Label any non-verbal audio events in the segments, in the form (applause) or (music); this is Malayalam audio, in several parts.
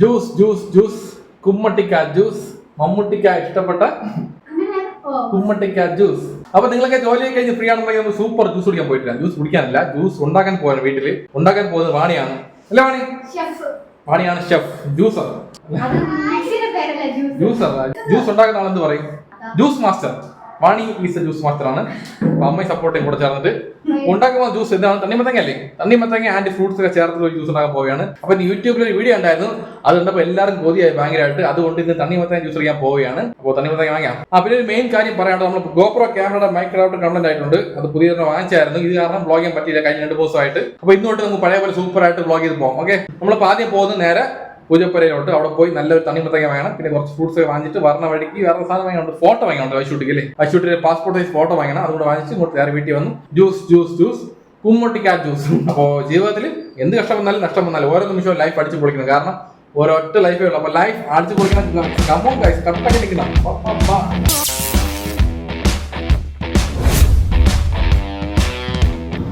Juice juice juice. കുമ്മട്ടിക്ക ജ്യൂസ്. മമ്മൂട്ടിക്ക ഇഷ്ടപ്പെട്ട കുമ്മട്ടിക്ക ജ്യൂസ്. അപ്പൊ നിങ്ങളൊക്കെ ജോലി കഴിഞ്ഞ് ഫ്രീ ആണെന്നുണ്ടെങ്കിൽ നമുക്ക് സൂപ്പർ ജ്യൂസ് കുടിക്കാൻ പോയിട്ടില്ല. ജ്യൂസ് കുടിക്കാനല്ല. ജ്യൂസ് ഉണ്ടാക്കാൻ പോകാൻ വീട്ടിൽ. ഉണ്ടാക്കാൻ പോകുന്നത് വാണിയാണ്. അല്ലേ വാണി? വാണിയാണ് ഷെഫ് ജ്യൂസർ ജ്യൂസർ ജ്യൂസ് ഉണ്ടാക്കുന്ന ആളെന്ത് പറയും? Juice master Vani is juice മാത്രമാണ് അമ്മയും സപ്പോർട്ടും കൂടെ ചേർന്നിട്ട് ഉണ്ടാക്കുന്ന ജ്യൂസ് എന്താണ് തണ്ണിമത്തങ്ങ അല്ലേ? തണ്ണിമത്തങ്ങ ആൻഡ് ഫ്രൂട്ട്സ് ഒക്കെ ചേർത്ത് ഒരു ജ്യൂസ് ഉണ്ടാക്കാൻ പോവുകയാണ്. അപ്പൊ യൂട്യൂബിൽ ഒരു വീഡിയോ ഉണ്ടായിരുന്നു. അത് കണ്ടപ്പോൾ എല്ലാവരും ഗോതിയായി ഭയങ്കരമായിട്ട് അതുകൊണ്ട് ഇന്ന് തണ്ണിമത്തങ്ങ ജ്യൂസ് ചെയ്യാൻ പോവുകയാണ്. അപ്പോൾ തണ്ണിമത്തങ്ങ വാങ്ങാം ആ പിന്നെ ഒരു മെയിൻ കാര്യം പറയാണ്ട് നമ്മൾ ഗോപ്രോ ക്യാമറയുടെ മൈക്രോട്ട് കണ്ടന്റ് ആയിട്ടുണ്ട്. അത് പുതിയ വാങ്ങിച്ചായിരുന്നു. ഇത് കാരണം ബ്ലോഗ് പറ്റിയില്ല. കഴിഞ്ഞ രണ്ട് ദിവസമായിട്ട്. അപ്പൊ ഇന്നോട്ട് നമുക്ക് പഴയ പോലെ സൂപ്പർ ആയിട്ട് ബ്ലോഗ് ചെയ്ത് പോകാം ഓക്കെ നമ്മളിപ്പോൾ ആദ്യം പോകുന്നത് നേരെ പൂജപ്പുരയിലോട്ട് അവിടെ പോയി നല്ലൊരു തണ്ണിമത്തങ്ങ വേണം പിന്നെ കുറച്ച് ഫ്രൂട്ട്സ് ഒക്കെ വാങ്ങിച്ചിട്ട് വരണ വഴിക്ക് വേറെ സാധനം വാങ്ങിയുണ്ട് ഫോട്ടോ വാങ്ങിയുണ്ട് വൈശൂട്ടിക്ക് അല്ലേ? വൈശൂട്ടിന്റെ പാസ്പോർട്ട് സൈസ് ഫോട്ടോ വാങ്ങണം അതുകൊണ്ട് വാങ്ങിച്ച് ഇങ്ങോട്ട് നേരെ വീട്ടിൽ വന്നു. Juice juice juice. കുമ്മട്ടിക്ക ജ്യൂസ്. അപ്പോൾ ജീവിതത്തിൽ എന്ത് കഷ്ടം വന്നാലും നഷ്ടം വന്നാലും ഓരോ നിമിഷവും ലൈഫ് അടിച്ചു പൊളിക്കണം. കാരണം ഒരൊറ്റ ലൈഫേ ഉള്ളൂ. അപ്പോൾ ലൈഫ് അടിച്ചു പൊളിക്കണം. ഗൈസ് കട്ടൊക്കെ നിൽക്കണം.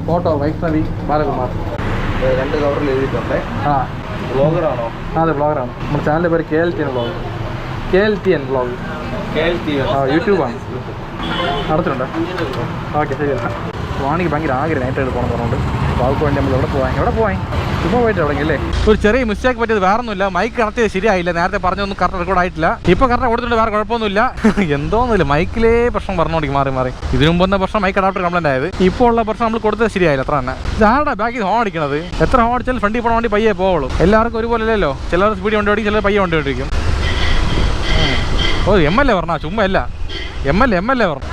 ഫോട്ടോ വൈഷ്ണവി ബാലകുമാർ. രണ്ട് കവറിൽ എഴുതിയിട്ടുണ്ട്. ആ. ബ്ലോഗറാണോ അതെ ബ്ലോഗറാണ് നമ്മുടെ ചാനലിന്റെ പേര് K L T N blog K L T N blog K L T ആ യൂട്യൂബാണ് നടത്തുന്നുണ്ട് ഓക്കെ ശരി. വാണിക്ക് ഭയങ്കര ആഗ്രഹം നൈറ്റായിട്ട് പോകണം പറഞ്ഞുകൊണ്ട് അപ്പോൾ അവർക്ക് വേണ്ടി നമ്മൾ എവിടെ പോകാൻ എവിടെ പോകാൻ ചുമ്മാ പോയിട്ട് എവിടെ അല്ലേ? ഒരു ചെറിയ മിസ്റ്റേക്ക് പറ്റിയത് വേറെ ഒന്നുമില്ല മൈക്ക് കണക്ട് ചെയ്ത് ശരിയായില്ല. നേരത്തെ പറഞ്ഞൊന്നും കറക്റ്റ് റെക്കോർഡ് ആയിട്ടില്ല. ഇപ്പോൾ കറക്റ്റ് കൊടുത്തിട്ട് വേറെ കുഴപ്പമൊന്നുമില്ല. (laughs) എന്തോന്നില്ല. മൈക്കിലേ പ്രശ്നം പറഞ്ഞോണ്ടി മാറി മാറി. ഇതിനു മുമ്പ് തന്നെ പ്രശ്നം മൈക്ക് അഡാപ്റ്റർ കംപ്ലൈന്റ് ആയത്. ഇപ്പോൾ ഉള്ള പ്രശ്നം നമ്മൾ കൊടുത്തത് ശരിയായില്ല. അത്ര തന്നെ. ഇതാരുടെ ബാക്കിൽ ഹോൺ അടിക്കണത് എത്ര ഹോൺ അടിച്ചാലും ഫ്രണ്ടിൽ പോകണ വേണ്ടി പയ്യെ പോവുള്ളൂ. എല്ലാവർക്കും ഒരുപോലെ അല്ലല്ലോ ചിലർ സ്പീഡ് വണ്ടി ഓടിക്കും ചിലർ പയ്യെ വണ്ടി ഓടിക്കും. ഓ എം എൽ എ പറഞ്ഞാ? ചുമ്മാ അല്ല. M L M L A പറഞ്ഞു?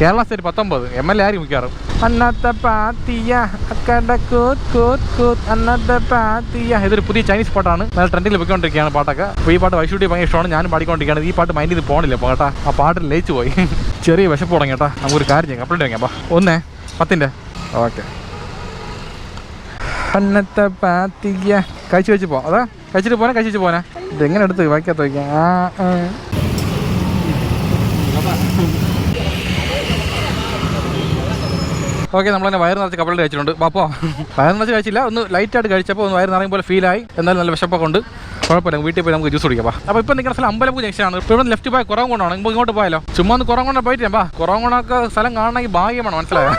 കേരള സ്റ്റേറ്റ് പത്തൊമ്പത്. എം എൽ എ ആര് മിക്കാറും? അന്നത്തെ പാത്തിയ അക്കട കൂത്ത് കൂത്ത് കൂത്ത് അന്നത്തെ പാത്തിയ ഇതൊരു പുതിയ ചൈനീസ് പാട്ടാണ്. നല്ല ട്രെൻഡിൽ പോയിക്കൊണ്ടിരിക്കുകയാണ് പാട്ടൊക്കെ. അപ്പോൾ ഈ പാട്ട് വൈശൂട്ടി ഭയങ്കര ഇഷ്ടമാണ്. ഞാൻ പാടിക്കൊണ്ടിരിക്കുകയാണ്. ഈ പാട്ട് മൈൻഡ് ചെയ്ത് പോകണില്ല അപ്പോൾ കേട്ടാ. ആ പാട്ടിൽ ലയിച്ചു പോയി. (laughs) ചെറിയ വിശപ്പ് തുടങ്ങി കേട്ടാ. നമുക്കൊരു കാര്യം ചെയ്യാം. വാങ്ങിക്കാം അപ്പോൾ ഒന്നേ പത്തിന്റെ ഓക്കെ. അന്നത്തെ പാത്തിയ കഴിച്ചു വെച്ച് പോ. അതാ കഴിച്ചിട്ട് പോനെ കഴിച്ചിട്ട് പോനെ ഇതെങ്ങനെ എടുത്ത് വായിക്കാത്ത വയ്ക്കാം? ആ ആ. ഓക്കെ നമ്മൾ തന്നെ വയറ് നിറച്ച് കപ്പലിൽ കഴിച്ചിട്ടുണ്ട്. അപ്പോൾ വയർ നിറച്ച് കഴിച്ചില്ല ഒന്ന് ലൈറ്റായിട്ട് കഴിച്ചപ്പോൾ ഒന്ന് വയറ് നിറയും പോലെ ഫീലായി എന്നാലും നല്ല വിശപ്പൊക്കെ ഉണ്ട്. കുഴപ്പമില്ല വീട്ടിൽ പോയി നമുക്ക് ജ്യൂസ് കുടിക്കാം അപ്പോൾ ഇപ്പോൾ നിൽക്കുന്ന സ്ഥലം അമ്പലപ്പൂ ജംഗ്ഷനാണ് ഇപ്പോൾ ഇവിടെ ലെഫ്റ്റ് പോയി കുറവ് കൊണ്ടാണ് ഇപ്പോൾ ഇങ്ങോട്ട് പോയാലോ? ചുമ്മാ ഒന്ന് കുറവ് കൊണ്ടാണ് പോയിട്ട് ബാ കുറവ് കൊണ്ടൊക്കെ സ്ഥലം കാണണമെങ്കിൽ ഭാഗ്യമാണ് മനസ്സിലായോ?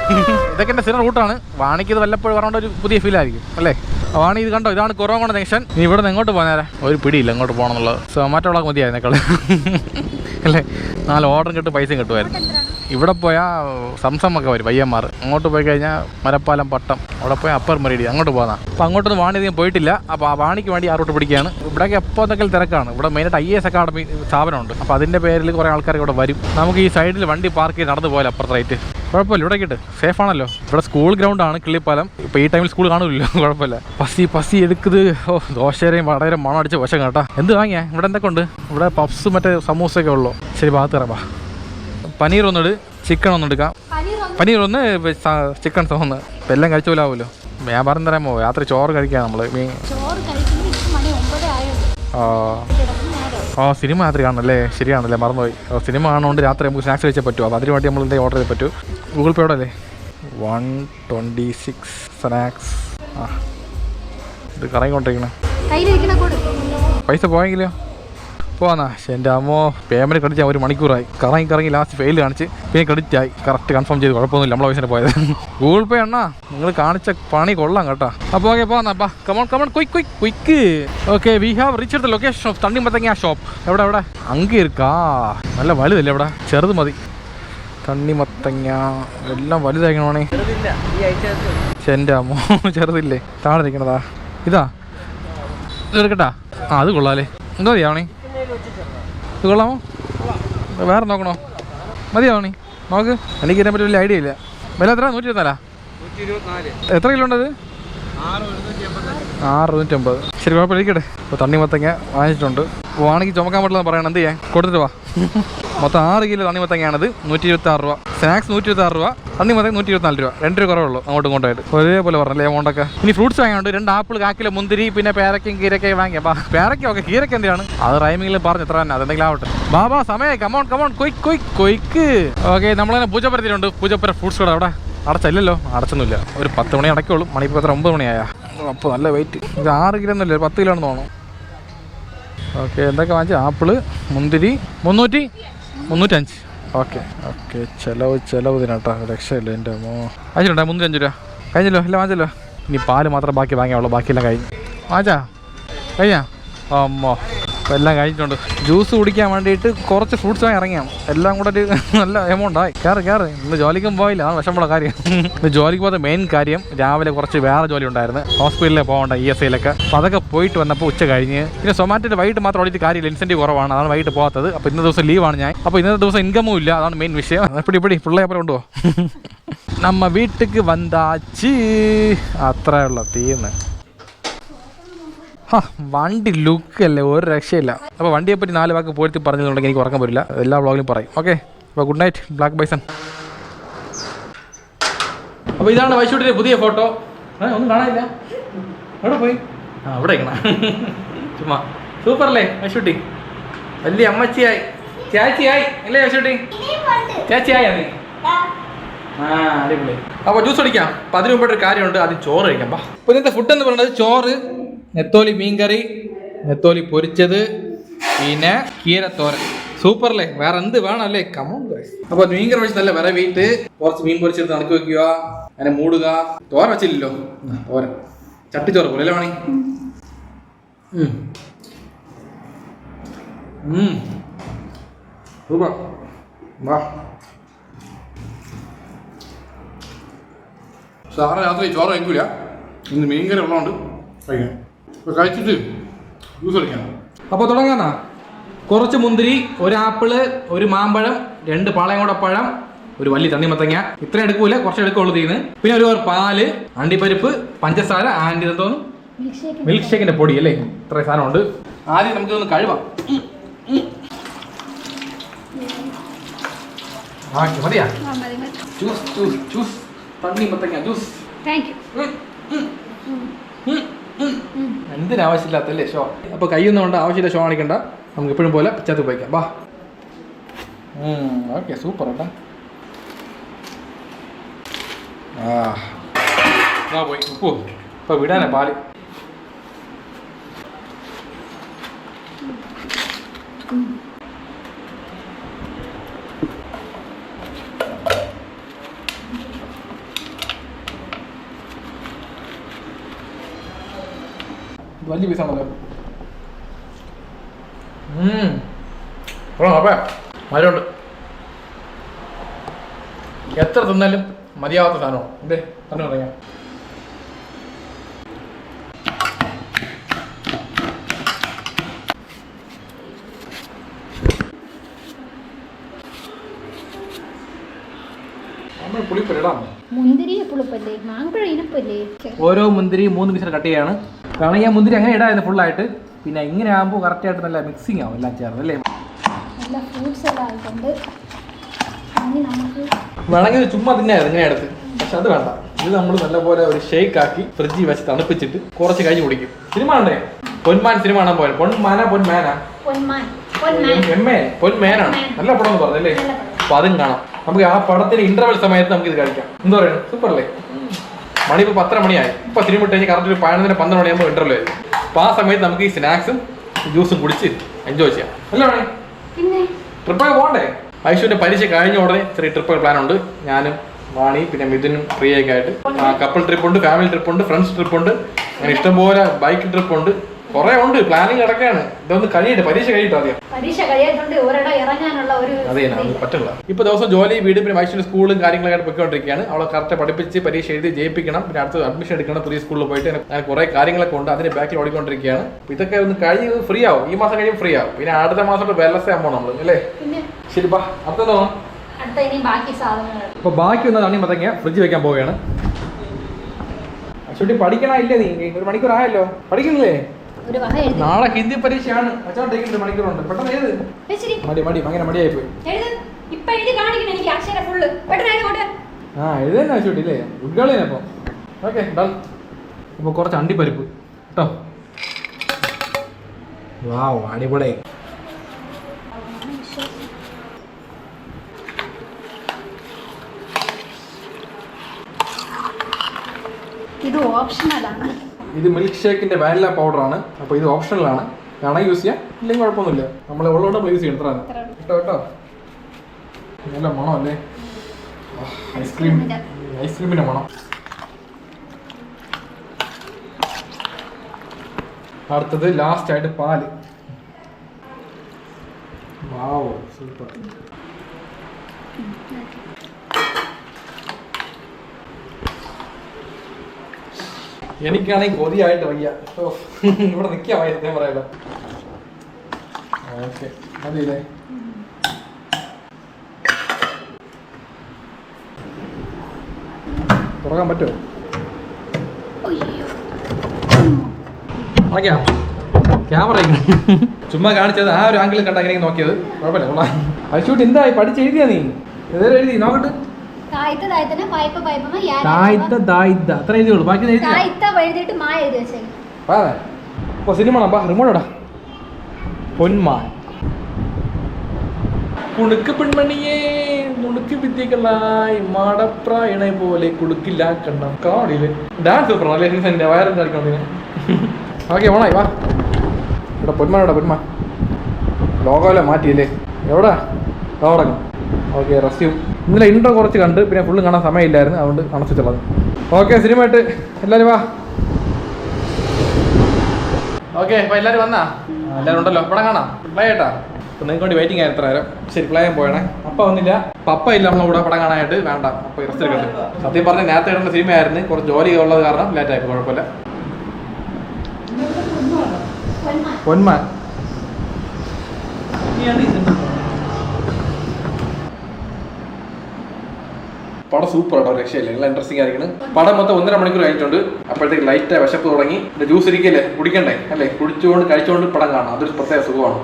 ഇതൊക്കെ എന്റെ സ്ഥിരം റൂട്ടാണ് വാണിക്ക് ഇത് വല്ലപ്പോഴും പറഞ്ഞ ഒരു പുതിയ ഫീൽ ആയിരിക്കും അല്ലേ? വാണി ഇത് കണ്ടോ? ഇതാണ് കുറവങ്ങോണ്ട ജംഗ്ഷൻ ഇനി ഇവിടെ നിന്ന് എങ്ങോട്ട് പോകാനേരം ഒരു പിടിയില്ല എങ്ങോട്ട് പോകണം എന്നുള്ളത്. സോ മറ്റുള്ള മതിയായിരുന്നേക്കാൾ അല്ലേ? നാല് ഓർഡർ കിട്ടും പൈസയും കിട്ടുമായിരുന്നു. ഇവിടെ പോയാൽ സംസമൊക്കെ വരും പയ്യന്മാർ അങ്ങോട്ട് പോയി കഴിഞ്ഞാൽ മരപ്പാലം പട്ടം. അവിടെ പോയി അപ്പർ മരീഡി അങ്ങോട്ട് പോകാം അപ്പോൾ അങ്ങോട്ടൊന്നും വാണി അധികം പോയിട്ടില്ല. അപ്പോൾ ആ വാണിക്ക് വേണ്ടി ആ റൂട്ട് പിടിക്കുകയാണ്. ഇവിടെയൊക്കെ എപ്പോൾ എന്തെങ്കിലും തിരക്കാണ്. ഇവിടെ മെയിനായിട്ട് ഐ എസ് അക്കാഡമി സ്ഥാപനമുണ്ട്. അപ്പോൾ അതിന്റെ പേരിൽ കുറേ ആൾക്കാർ ഇവിടെ വരും. നമുക്ക് ഈ സൈഡിൽ വണ്ടി പാർക്ക് ചെയ്ത് നടന്നു പോയാലോ അപ്പുറത്ത് റൈറ്റ് കുഴപ്പമില്ല ഇവിടെ കിട്ട് സേഫ് ആണല്ലോ. ഇവിടെ സ്കൂൾ ഗ്രൗണ്ടാണ് കിള്ളിപ്പാലം. ഇപ്പോൾ ഈ ടൈമിൽ സ്കൂൾ കാണില്ലല്ലോ കുഴപ്പമില്ല. പസി പസി എടുക്കുന്നത് ഓ ദോശയും വളരെ മണം അടിച്ച വശം കേട്ടാ. എന്ത് വാങ്ങിയാ? ഇവിടെ എന്തൊക്കെ ഉണ്ട്? ഇവിടെ പപ്സ് മറ്റേ സമൂസയൊക്കെ ഉള്ളൂ. ശരി ഭാഗത്ത് പനീർ ഒന്നിട് ചിക്കൻ ഒന്നെടുക്കാം പനീർ ഒന്ന് പനീർ ഒന്ന് ചിക്കൻ ഒന്ന്. ഇപ്പം എല്ലാം കഴിച്ചു പോലാവുമല്ലോ വ്യാപാരം തരാമോ രാത്രി ചോറ് കഴിക്കാം നമ്മൾ മീൻ ആ. ഓ സിനിമ രാത്രി കാണണല്ലേ? ശരിയാണല്ലേ? മറന്നുപോയി. ഓ സിനിമ കാണുകൊണ്ട് രാത്രി നമുക്ക് സ്നാക്സ് കഴിച്ചാൽ പറ്റുമോ അപ്പോൾ അതിന് വേണ്ടി നമ്മൾ എന്തെങ്കിലും ഓർഡർ ചെയ്ത് പറ്റൂ. ഗൂഗിൾ പേയുടെ അല്ലേ വൺ ട്വന്റി സിക്സ് സ്നാക്സ് ആ. ഇത് കറങ്ങിക്കൊണ്ടിരിക്കണേ പൈസ പോയെങ്കിലോ? പോവാന്നാ പക്ഷേ എന്റെ അമ്മോ പേയ്മെന്റ് ക്രെഡിറ്റ് ഒരു മണിക്കൂറായി. കറങ്ങി കറങ്ങി ലാസ്റ്റ് ഫെയിൽ കാണിച്ച് പിന്നെ ക്രെഡിറ്റ് ആയി. കറക്റ്റ് കൺഫേം ചെയ്ത്. കുഴപ്പമൊന്നുമില്ല. നമ്മളെ പൈസ പോയത്. ഗൂഗിൾ പേ അണ്ണാ നിങ്ങൾ കാണിച്ച പണി കൊള്ളാം കേട്ടോ. അപ്പോൾ ഓക്കെ ബാ come on come on quick quick quick okay we have reach the location of തണ്ണിമത്തങ്ങ shop എവിടെ എവിടെ? അങ്ങ് ഇരിക്കാ നല്ല വലുതല്ലേ എവിടെ? ചെറുത് മതി. തണ്ണിമത്തങ്ങ എല്ലാം വലുതായിക്കണേ പക്ഷെ എന്റെ അമ്മോ ചെറുതില്ലേ. താഴെ നിൽക്കണതാ. ഇതാ. ഇത് എടുക്കട്ടാ. ആ അത് കൊള്ളാലേ. എന്താ മതിയാവണി ഇത് കൊള്ളാമോ വേറെ നോക്കണോ? മതിയാവണി നോക്ക്. എനിക്ക് ഇതിനെ പറ്റി വലിയ ഐഡിയ ഇല്ല. വില എത്ര നൂറ്റി ഇരുപത്തിനാലാ എത്ര കിലോ ഉണ്ടത്? ആറ് ഇരുന്നൂറ്റമ്പത് ശരി കുഴപ്പമില്ല ഇരിക്കട്ടെ. ഇപ്പോൾ തണ്ണിമത്തങ്ങ വാങ്ങിച്ചിട്ടുണ്ട്. വാണെങ്കിൽ ചുമക്കാൻ പറ്റില്ല പറയണം. എന്ത് ചെയ്യാൻ കൊടുത്തിട്ട് വാ. മൊത്തം ആറ് കിലോ തണ്ണി മത്തങ്ങയാണത്. നൂറ്റി ഇരുപത്തി ആറ് രൂപ. സ്നാക്സ് നൂറ്റി ഇരുപത്തി ആറ് രൂപ. തണ്ണിമത്തങ്ങ നൂറ്റി ഇരുപത്തിനാല് രൂപ. രണ്ട് രൂപ കുറവുള്ളൂ അങ്ങോട്ടും ഇങ്ങോട്ടായിട്ട് ഒരേപോലെ പറഞ്ഞല്ലേ എമൗണ്ടൊക്കെ? ഇനി ഫ്രൂട്ട്സ് വാങ്ങിയുണ്ട് രണ്ട് ആപ്പിൾ കാക്കിലെ മുന്തിരി പിന്നെ പേരക്കയും കീരക്കയും വാങ്ങി. ബാ പേരക്ക ഒക്കെ കീരക്ക എന്തിനാണ്? അത് റൈമിങ്ങിൽ പറഞ്ഞു എത്ര തന്നെ. അതെന്തെങ്കിലും ആവട്ടെ. ബാബാ സമയം. Come on come on quick quick quick okay നമ്മളങ്ങനെ പൂജപ്പുരത്തിലുണ്ട് പൂജപ്പുര ഫ്രൂട്ട്സ് കൂടെ അവിടെ. അടച്ചല്ലല്ലോ അടച്ചൊന്നുമില്ല. ഒരു പത്ത് മണി അടയ്ക്കുള്ളൂ മണിപ്പോൾ എത്ര? ഒമ്പത് മണിയായ? അപ്പോൾ നല്ല വെയിറ്റ് ഇത് ആറ് കിലോ ഒന്നുമില്ല. പത്ത് കിലോ ആണെന്ന് തോന്നുന്നു. ഓക്കെ എന്തൊക്കെ വാങ്ങിച്ചാൽ ആപ്പിൾ മുന്തിരി മുന്നൂറ്റി മുന്നൂറ്റഞ്ച്. Okay okay. ചിലവ് ചിലവ് ഇതിനാട്ടോ. രക്ഷയില്ല എന്റെ മോ. അയച്ചിട്ടുണ്ടോ? മുന്നൂറ്റി അഞ്ച് രൂപ. കഴിഞ്ഞല്ലോ എല്ലാം വാങ്ങിച്ചല്ലോ. ഇനി പാൽ മാത്രം ബാക്കി വാങ്ങിയുള്ളൂ ബാക്കിയെല്ലാം കഴിഞ്ഞു. വാങ്ങിച്ചാ? കഴിഞ്ഞാ? അമ്മോ. അപ്പോൾ എല്ലാം കഴിഞ്ഞിട്ടുണ്ട്. ജ്യൂസ് കുടിക്കാൻ വേണ്ടിയിട്ട് കുറച്ച് ഫ്രൂട്ട്സ് വാങ്ങി ഇറങ്ങിയാണ്. എല്ലാം കൂടെ ഒരു (laughs) നല്ല എമൗണ്ടായി കയറി കയറി ഇന്ന് ജോലിക്കും പോയില്ല. ആണ് വിഷമുള്ള കാര്യം. (laughs) ഇന്ന് ജോലിക്ക് പോകുന്ന മെയിൻ കാര്യം രാവിലെ കുറച്ച് വേറെ ജോലി ഉണ്ടായിരുന്നു. ഹോസ്പിറ്റലിൽ പോകണ്ട ഇ എസ് ഐയിലൊക്കെ. അപ്പോൾ അതൊക്കെ പോയിട്ട് വന്നപ്പോൾ ഉച്ച കഴിഞ്ഞ്. പിന്നെ സൊമാറ്റോയിൽ വൈകിട്ട് മാത്രം ഓടിച്ച് കാര്യമില്ല. ഇൻസെന്റീവ് കുറവാണ്. അതാണ് വൈകിട്ട് പോകാത്തത്. അപ്പോൾ ഇന്നത്തെ ദിവസം ലീവാണ് ഞാൻ. അപ്പോൾ ഇന്നത്തെ ദിവസം ഇൻകമും ഇല്ല. അതാണ് മെയിൻ വിഷയം. (laughs) എപ്പിടി ഇപ്പിടി പിള്ളേ അപ്പുറം കൊണ്ടുപോകും നമ്മ വീട്ടിലേക്ക് വന്താച്ചി. അത്രയുള്ള உள்ள വണ്ടി ലുക്ക് അല്ലേ? ഒരു രക്ഷയില്ല. അപ്പോൾ വണ്ടിയെ പറ്റി നാല് വാക്ക് പോയിട്ട് പറഞ്ഞിട്ടുണ്ടെങ്കിൽ എനിക്ക് ഉറക്കം വരില്ല. എല്ലാ വ്ളോഗിലും പറയും. ഓക്കെ അപ്പോൾ ഗുഡ് നൈറ്റ് ബ്ലാക്ക് ബൈസൺ അപ്പോൾ ഇതാണ് വൈശൂട്ടിന്റെ പുതിയ ഫോട്ടോ ഒന്നും കാണാനില്ല. എവിടെ പോയി? ആ അവിടെ (laughs) ചുമ്മാ. സൂപ്പർ അല്ലേ വൈശൂട്ടി? വലിയ അമ്മച്ചിയായി. ചാച്ചിയായി. അല്ലേ വൈശൂട്ടി? ചാച്ചിയായി നീ? ആ അടിപൊളി. അപ്പോൾ ജ്യൂസ് അടിക്കാം അപ്പം അതിനു ഒരു കാര്യമുണ്ട്. ആദ്യം ചോറ് കഴിക്കാം. ബാ. അപ്പോൾ ഇന്നത്തെ ഫുഡ് എന്ന് പറയുന്നത് ചോറ് നെത്തോലി മീൻകറി നെത്തോലി പൊരിച്ചത് പിന്നെ കീരത്തോരൻ. സൂപ്പർ അല്ലേ വേറെ എന്ത് വേണം അല്ലേ? കമോൺ അപ്പൊ മീൻകറി വെച്ച് നല്ല വില വീട്ട് കുറച്ച് മീൻ പൊരിച്ചെടുത്ത് നടക്കി വെക്കുക. അങ്ങനെ മൂടുക. തോര വെച്ചില്ലല്ലോ? തോരൻ. ചട്ടിച്ചോറ് പോലെ അല്ലേ വേണേ സൂപ്പർ. വാ. സാറ് രാത്രി ചോറ് കഴിക്കൂല. ഇന്ന് മീൻകറി ഉള്ളതുകൊണ്ട് കഴിക്കാം കഴിച്ചിട്ട് ജ്യൂസ് അടിക്കണം. അപ്പോൾ തുടങ്ങാന്നാ കുറച്ച് മുന്തിരി ഒരു ആപ്പിൾ ഒരു മാമ്പഴം രണ്ട് പാളയംകോട പഴം ഒരു വലിയ തണ്ണിമത്തങ്ങ ഇത്ര എടുക്കൂല? കുറച്ച് എടുക്കുള്ളൂ തീന്ന് പിന്നെ ഒരു പാൽ അണ്ടിപ്പരിപ്പ് പഞ്ചസാര ആൻഡ് എന്തോന്നു മിൽക്ക് ഷേക്കിന്റെ പൊടി അല്ലേ? ഇത്ര സാധനമുണ്ട് ആദ്യം നമുക്ക് ഒന്ന് കഴുവാം മതിയാ? ജ്യൂസ് ജ്യൂസ് ജ്യൂസ് തണ്ണിമത്തങ്ങ ജ്യൂസ് താങ്ക് യു എന്തിനാവശ്യമില്ലാത്തല്ലേ ഷോ അപ്പോൾ കയ്യൊന്നും കൊണ്ട് ആവശ്യമില്ല ഷോ കാണിക്കണ്ട. നമുക്ക് എപ്പോഴും പോലെ പശ്ചാത്തലം ഉപയോഗിക്കാം. വാ. ഓക്കെ സൂപ്പർ കേട്ടോ ആ. പോയി. ഉപ്പു ഇപ്പോൾ വിടാനാ പാൽ വലിയ പീസാണല്ലോ കൊള്ളാം അപ്പേ. മരമുണ്ട് എത്ര തിന്നാലും മതിയാവാത്ത സാധനമാണ്. ഇതേ പറഞ്ഞു പറയാം. മുന്തിരി പുളിപ്പല്ലേ മാമ്പഴം ഇനപ്പല്ലേ ഓരോ മുന്തിരി മൂന്ന് പീസിൽ കട്ട് ചെയ്യാണ്. കാരണം ഞാൻ മുന്തിരി അങ്ങനെ ഇടായിരുന്നു ഫുള്ളായിട്ട് പിന്നെ ഇങ്ങനെ ആകുമ്പോൾ കറക്റ്റായിട്ട് നല്ല മിക്സിങ് ആവും എല്ലാം ചേർന്ന് അല്ലേ? നല്ല ഫ്രൂട്ട്സ് എല്ലാം ആയിട്ടുണ്ട്. വേണമെങ്കിൽ ചുമ്മാ തിന്നായിരുന്നു ഇങ്ങനെ എടുത്ത്. പക്ഷെ അത് വേണ്ട. ഇത് നമ്മൾ നല്ലപോലെ ഒരു ഷേക്ക് ആക്കി ഫ്രിഡ്ജിൽ വെച്ച് തണുപ്പിച്ചിട്ട് കുറച്ച് കഴിഞ്ഞ് കുടിക്കും. സിനിമ ഉണ്ടേ പൊന്മാൻ സിനിമ കാണാൻ പോയത് പൊന്മാന പൊന്മാന പൊന്മേനാണ് നല്ല പടം എന്ന് പറഞ്ഞല്ലേ? അപ്പൊ അതും കാണാം. നമുക്ക് ആ പടത്തിന്റെ ഇന്റർവെൽ സമയത്ത് നമുക്ക് ഇത് കഴിക്കാം. എന്താ പറയുന്നത് സൂപ്പർ അല്ലേ? മണി ഇപ്പൊ പത്തര മണിയായി ഇപ്പൊ സിനിമ ഇട്ട് കഴിഞ്ഞാൽ കറക്റ്റ് ഒരു പതിനൊന്നര പന്ത്രണ്ട് മണിയാകുമ്പോൾ ഇന്റർവെൽ ആയി അപ്പൊ ആ സമയത്ത് നമുക്ക് ഈ സ്നാക്സും ജ്യൂസും കുടിച്ച് എൻജോയ് ചെയ്യാം. അല്ലേ മണി? ട്രിപ്പൊക്കെ പോകണ്ടേ ഐശുവിന്റെ പരീക്ഷ കഴിഞ്ഞ ഉടനെ ചെറിയ ട്രിപ്പ് പ്ലാൻ ഉണ്ട്. ഞാനും വാണി പിന്നെ മിഥുനും പ്രിയൊക്കെ ആയിട്ട്. കപ്പിൾ ട്രിപ്പ് ഉണ്ട് ഫാമിലി ട്രിപ്പ് ഉണ്ട് ഫ്രണ്ട്സ് ട്രിപ്പ് ഉണ്ട്. അങ്ങനെ ഇഷ്ടംപോലെ ബൈക്ക് ട്രിപ്പ് ഉണ്ട്. കുറെ ഉണ്ട് പ്ലാനിങ് കിടക്കുകയാണ് ഇതൊന്ന് കഴിയട്ടെ പരീക്ഷ കഴിയട്ടെ ആദ്യം. പരീക്ഷ കഴിയാത്തോണ്ട് ഒരിടം ഇറങ്ങാനുള്ള ഒരു അതെ അത് പറ്റില്ല ഇപ്പൊ ദിവസം ജോലി വീട് പിന്നെ വൈഷ്ണു സ്കൂളും കാര്യങ്ങളൊക്കെ പൊയ്ക്കൊണ്ടിരിക്കുകയാണ്. അവളെ കറക്റ്റ് പഠിപ്പിച്ച് പരീക്ഷ എഴുതി ജയിപ്പിക്കണം. പിന്നെ അടുത്ത് അഡ്മിഷൻ എടുക്കണം പുതിയ സ്കൂളിൽ പോയിട്ട്. അങ്ങനെ- കുറെ കാര്യങ്ങളൊക്കെ ഉണ്ട്. അതിന് ബാക്കിൽ ഓടിക്കൊണ്ടിരിക്കുകയാണ്. ഇതൊക്കെ ഒന്ന് കഴിഞ്ഞ് ഫ്രീ ആവും. ഈ മാസം കഴിയും ഫ്രീ ആവും. പിന്നെ അടുത്ത മാസം വെല്ലസേ ആകുമ്പോൾ നമ്മൾ അല്ലേ? ശരി ബാ. അടുത്ത അപ്പൊ ബാക്കി ഒന്ന് തണ്ണി മത്തങ്ങ ഫ്രിഡ്ജ് വെക്കാൻ പോവുകയാണ്. ചുട്ടി പഠിക്കണ ഇല്ലേ നീ? ഒരു മണിക്കൂർ ആയല്ലോ. പഠിക്കുന്നില്ലേ? ഒരു വക എഴുതി. നാളെ ഹിന്ദി പരീക്ഷയാണ്. അച്ഛൻ മണിക്കൂറുണ്ട്. പെട്ടെന്ന് ഏത് ശരി മടി മടി ഭയങ്കര മടിയായി പോയി എഴുത്. ഇപ്പൊ എഴുതി കാണിക്കണം എനിക്ക് അക്ഷര ഫുള്ള് പെട്ടെന്ന് എഴുതി ആ എഴുതന്നെ ആവശ്യമില്ലേ ഉദ്ഘാടനം അപ്പം. Okay done. കുറച്ച് അണ്ടിപ്പരിപ്പ്. കേട്ടോ? വാവ് അടിപൊളി. ഇത് ഓപ്ഷണലാണ് ഇത് മിൽക്ക് ഷേക്കിന്റെ വാനില പൗഡറാണ് അപ്പോൾ ഇത് ഓപ്ഷണലാണ് വേണമെങ്കിൽ യൂസ് ചെയ്യാം. ഇല്ലെങ്കിൽ കുഴപ്പമൊന്നുമില്ല. നമ്മൾ ഉള്ളതുകൊണ്ട് യൂസ് ചെയ്യണം. ഇത്ര ഉള്ളൂ. കേട്ടോ കേട്ടോ നല്ല മണമല്ലേ ഐസ്ക്രീം ഐസ്ക്രീമിന്റെ മണം. അടുത്തത് ലാസ്റ്റ് ആയിട്ട് പാൽ. വാവ് സൂപ്പർ എനിക്കാണെങ്കിൽ കൊതിയായിട്ട് വയ്യ. ഇവിടെ നിൽക്കാൻ വയ്യ സത്യം ഓക്കെ മതിയില്ലേ? തുറക്കാൻ പറ്റുമോ? അയ്യോ. ഓക്കെയാ ക്യാമറ ചുമ്മാ കാണിച്ചത് ആ ഒരു ആംഗിളിൽ കണ്ട അങ്ങനെ നോക്കിയത്. കുഴപ്പമില്ല കൊള്ളാം. ഷൂട്ട് എന്തായി പഠിച്ച് എഴുതിയാ നീ. എഴുതി നോക്കട്ടെ. പൊന്മാൻ. കുണുക്ക് പെൺമണിയേ നുണുക്ക് വിദ്യകളായി മാടപ്രായണ പോലെ കുടുക്കില്ല കണ്ണം. കാണില്ലേ ഡാൻസ് സൂപ്പർ അല്ലേ എന്റെ വയറും കളിക്കണതിന് ഓക്കെ ഓണായി വാ. ഇവിടെ പൊന്മാൻ എവിടെ പൊന്മാൻ? ലോകമല്ലേ മാറ്റിയല്ലേ? എവിടാ? തുടങ്ങും ഓക്കെ റസ്യൂം. ഇന്നലെ ഇൻട്രോ കുറച്ച് കണ്ട് പിന്നെ ഫുള്ള് കാണാൻ സമയമില്ലായിരുന്നു അതുകൊണ്ട് അണച്ചിട്ടുള്ളത് ഓക്കെ സിനിമ ആയിട്ട് എല്ലാവരും വാ. ഓക്കെ അപ്പൊ എല്ലാരും വന്നാ? എല്ലാരും ഉണ്ടല്ലോ. പടം കാണാം. പ്ലേ ആയിട്ടാ അപ്പം നിങ്ങൾക്ക് വേണ്ടി വെയിറ്റിംഗ് ആയിരുന്നു നേരം. ശരി പ്ലേ ചെയ്യാൻ പോയണേ. അപ്പ വന്നില്ല. പപ്പ ഇല്ല നമ്മളെ കൂടെ പടം കാണാനായിട്ട്. വേണ്ട. അപ്പൊ റെസ്റ്റ് എടുക്കട്ടെ. സത്യം പറഞ്ഞ നേരത്തെ ഇടുന്ന സിനിമയായിരുന്നു കുറച്ച് ജോലി ഉള്ളത് കാരണം ലേറ്റ് ആയി കുഴപ്പമില്ല. പൊന്മാൻ. പടം സൂപ്പർ ആണോ. രക്ഷയില്ല. നല്ല ഇൻട്രസ്റ്റിംഗ് ആയിരിക്കണം. പടം മൊത്തം ഒന്നര മണിക്കൂർ കഴിഞ്ഞിട്ടുണ്ട്. അപ്പോഴത്തേക്ക് ലൈറ്റ് വിശപ്പ് തുടങ്ങി. ജ്യൂസ് ഇരിക്കല്ലേ? കുടിക്കണ്ടേ? അല്ലേ? കുടിച്ചുകൊണ്ട് കഴിച്ചുകൊണ്ട് പടം കാണാം. അതൊരു പ്രത്യേക സുഖമാണ്.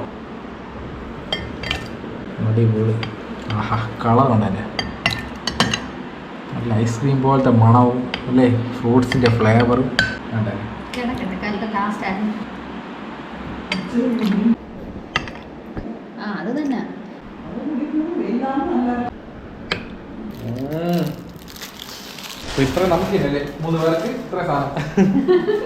അടിപൊളി. ആഹാ കളറുണ്ട് എന്റെ നല്ല ഐസ്ക്രീം പോലത്തെ മണവും അല്ലേ? ഫ്രൂട്ട്സിന്റെ ഫ്ലേവറും വേണ്ടേ കിടക്കട്ടെ കാലത്ത് ലാസ്റ്റ് ആയിരുന്നു ആ അത് തന്നെ ഇത്ര നമുക്കില്ലല്ലേ? മൂന്ന് പേർക്ക് ഇത്ര സാധനം.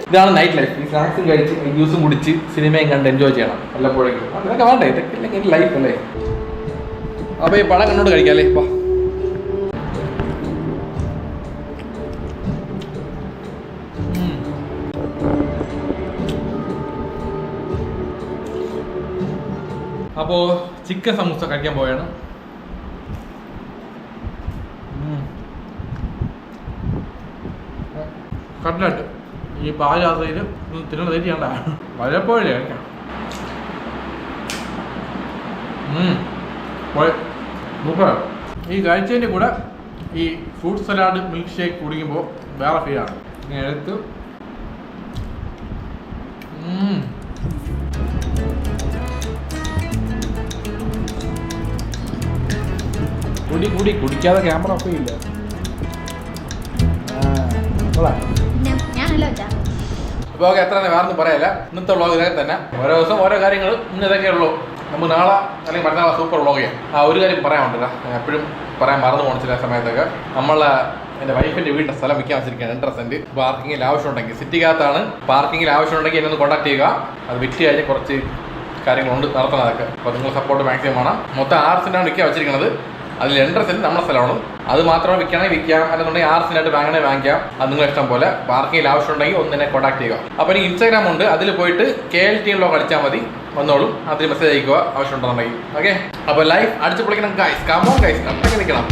ഇതാണ് നൈറ്റ് ലൈഫ് ഈ സ്നാക്സും കഴിച്ച് ജ്യൂസും കുടിച്ച് സിനിമയും കണ്ട് എൻജോയ് ചെയ്യണം. വല്ലപ്പോഴേക്കും അതൊക്കെ വേണ്ടേ? ഇതൊക്കെ അല്ലെങ്കിൽ ലൈഫ് അല്ലേ? അപ്പൊ ഈ പടം കണ്ടോട് കഴിക്കാം അല്ലേ? വാ. ഉം. അപ്പോ ചിക്കൻ സമൂസ കഴിക്കാൻ പോയാണ് കട്ട്ലറ്റ് ഈ പാചകത്തിൽ തിന്നണ തെറ്റിയണ്ട വല്ലപ്പോഴേ. പോയി. ഈ കഴിച്ചതിന്റെ കൂടെ ഈ ഫ്രൂട്ട് സലാഡ് മിൽക്ക് ഷേക്ക് കുടിക്കുമ്പോൾ വേറെ ഫീലാണ് ഇങ്ങനെ എടുത്ത്. കുടി കുടി. കുടിക്കാതെ ക്യാമറ ഒക്കെ ഇല്ല. ആ, വെച്ചാ അപ്പോൾ ഓക്കെ എത്ര വേറൊന്നും പറയല്ല. ഇന്നത്തെ വ്ളോഗ് ഇതൊക്കെ തന്നെ. ഓരോ ദിവസം ഓരോ കാര്യങ്ങൾ ഇന്ന് ഇതൊക്കെ ഉള്ളൂ. നമുക്ക് നാളെ അല്ലെങ്കിൽ മറ്റന്നാളെ സൂപ്പർ വ്ളോഗ് ആ ഒരു കാര്യം പറയാനുണ്ടല്ലോ. എപ്പോഴും പറയാൻ മറന്നു പോകണം ചില സമയത്തൊക്കെ. നമ്മളെ എന്റെ വൈഫിന്റെ വീടിന്റെ സ്ഥലം വിൽക്കാൻ വെച്ചിരിക്കുകയാണ് സെന്റ് പാർക്കിങ്ങിൽ ആവശ്യമുണ്ടെങ്കിൽ സിറ്റിക്കകത്താണ് പാർക്കിങ്ങിൽ ആവശ്യമുണ്ടെങ്കിൽ എന്നെ ഒന്ന് കോൺടാക്ട് ചെയ്യുക. അത് വിറ്റ് കഴിഞ്ഞ് കുറച്ച് കാര്യങ്ങളുണ്ട് അതൊക്കെ അപ്പോൾ നിങ്ങൾ സപ്പോർട്ട് മാക്സിമം ആണ്. മൊത്തം ആറ് സെന്റാണ് വിൽക്കാൻ വെച്ചിരിക്കുന്നത്. അതിൽ സെന്റ് നമ്മുടെ സ്ഥലമാണ്. അത് മാത്രമേ വിൽക്കണമെങ്കിൽ വിൽക്കാം. അല്ലെന്നുണ്ടെങ്കിൽ ആറ് സെന്റായിട്ട് വാങ്ങണേ വാങ്ങിക്കാം. അത് നിങ്ങൾ ഇഷ്ടം പോലെ. പാർക്കിങ്ങിൽ ആവശ്യമുണ്ടെങ്കിൽ ഒന്ന് എന്നെ കോൺടാക്ട് ചെയ്യുക. അപ്പോൾ എനിക്ക് ഇൻസ്റ്റാഗ്രാം ഉണ്ട്. അതിൽ പോയിട്ട് കെ എൽ ടി ലോ കളിച്ചാൽ മതി. വന്നോളും. അതിൽ മെസ്സേജ് അയക്കുക. ആവശ്യം ആവശ്യമുണ്ടെന്നുണ്ടെങ്കിൽ ഓക്കെ അപ്പോൾ ലൈഫ് അടിച്ചു പൊളിക്കണം ഗൈസ് കമോ ഗൈസ് അട്ടൊക്കെ നിൽക്കണം.